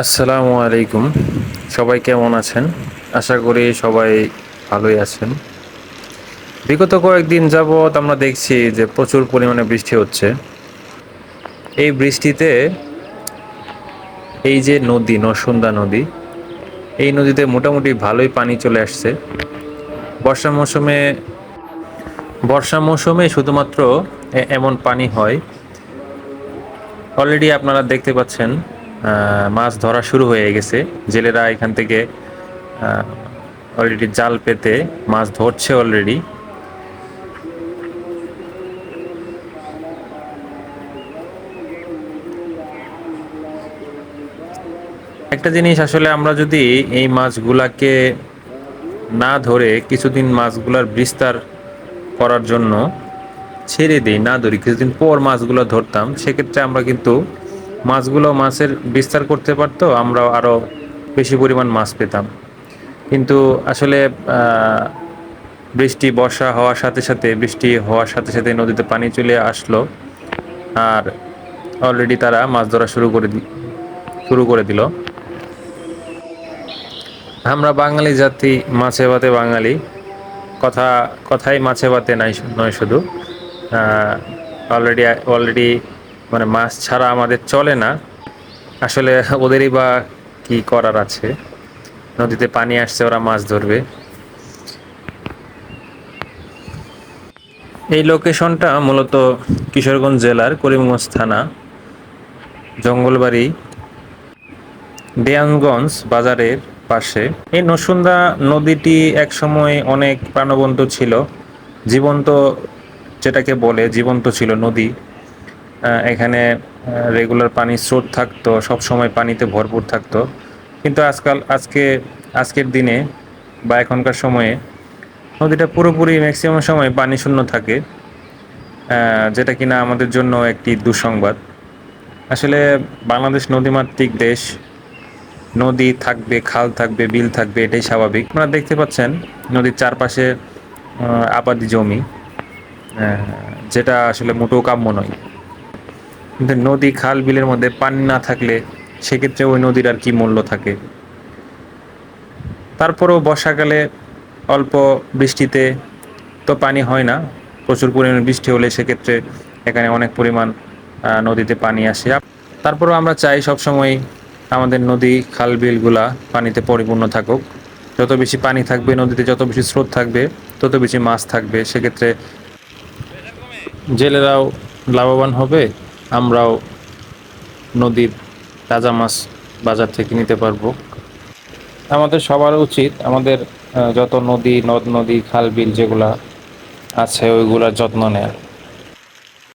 আসসালামু আলাইকুম। সবাই কেমন আছেন? আশা করি সবাই ভালোই আছেন। বিগত কয়েকদিন যাবৎ আমরা দেখছি যে প্রচুর পরিমাণে বৃষ্টি হচ্ছে। এই বৃষ্টিতে এই যে নদী, নরসুন্দা নদী, এই নদীতে মোটামুটি ভালোই পানি চলে আসছে। বর্ষা মৌসুমে বর্ষা মৌসুমে শুধুমাত্র এমন পানি হয়। অলরেডি আপনারা দেখতে পাচ্ছেন মাছ ধরা শুরু হয়ে গেছে। জেলেরা এখান থেকে অলরেডি জাল পেতে মাছ ধরছে অলরেডি একটা জিনিস আসলে আমরা যদি এই মাছগুলাকে না ধরে কিছুদিন মাছগুলার বিস্তার করার জন্য ছেড়ে দিই, না ধরি, কিছুদিন পর মাছগুলো ধরতাম, সেক্ষেত্রে আমরা কিন্তু মাছগুলো মাছের বিস্তার করতে পারতো আমরা আরও বেশি পরিমাণ মাছ পেতাম। কিন্তু আসলে বৃষ্টি, বর্ষা হওয়ার সাথে সাথে, বৃষ্টি হওয়ার সাথে সাথে নদীতে পানি চলে আসলো। আর অলরেডি তারা মাছ ধরা শুরু করে শুরু করে দিল। আমরা বাঙালি জাতি, মাছে ভাতে বাঙালি। কথা, কথাই মাছে ভাতে নাই, নয় শুধু। অলরেডি অলরেডি মানে মাছ ছাড়া আমাদের চলে না। আসলে ওদেরই বা কি করার আছে? নদীতে পানি আসছে, ওরা মাছ ধরবে। এই লোকেশনটা মূলত কিশোরগঞ্জ জেলার করিমগঞ্জ থানা, জঙ্গলবাড়ি, দেয়ানগঞ্জ বাজারের পাশে। এই নসুন্দা নদীটি একসময় অনেক প্রাণবন্ত ছিল। জীবন্ত যেটাকে বলে, জীবন্ত ছিল নদী। এখানে রেগুলার পানির স্রোত থাকতো, সব সময় পানিতে ভরপুর থাকতো। কিন্তু আজকাল, আজকে, আজকের দিনে বা এখনকার সময়ে নদীটা পুরোপুরি ম্যাক্সিমাম সময় পানি শূন্য থাকে যেটা কিনা আমাদের জন্য একটি দুঃসংবাদ। আসলে বাংলাদেশ নদীমাতৃক দেশ, নদী থাকবে, খাল থাকবে, বিল থাকবে, এটাই স্বাভাবিক। আপনারা দেখতে পাচ্ছেন নদীর চারপাশে আবাদি জমি যেটা আসলে মোটেও কাম্য নয়। কিন্তু নদী খাল বিলের মধ্যে পানি না থাকলে সেক্ষেত্রে ওই নদীর আর কি মূল্য থাকে। তারপরেও বর্ষাকালে অল্প বৃষ্টিতে তো পানি হয় না, প্রচুর পরিমাণে বৃষ্টি হলে সেক্ষেত্রে এখানে অনেক পরিমাণ নদীতে পানি আসে। তারপরেও আমরা চাই সবসময় আমাদের নদী খাল বিলগুলা পানিতে পরিপূর্ণ থাকুক। যত বেশি পানি থাকবে নদীতে, যত বেশি স্রোত থাকবে, তত বেশি মাছ থাকবে। সেক্ষেত্রে জেলেরাও লাভবান হবে। আমরাও নদীর তাজা মাছ বাজার থেকে নিতে পারব। আমাদের সবার উচিত আমাদের যত নদী, নদ, নদী, খাল, বিল যেগুলা আছে, ওইগুলোর যত্ন নেয়া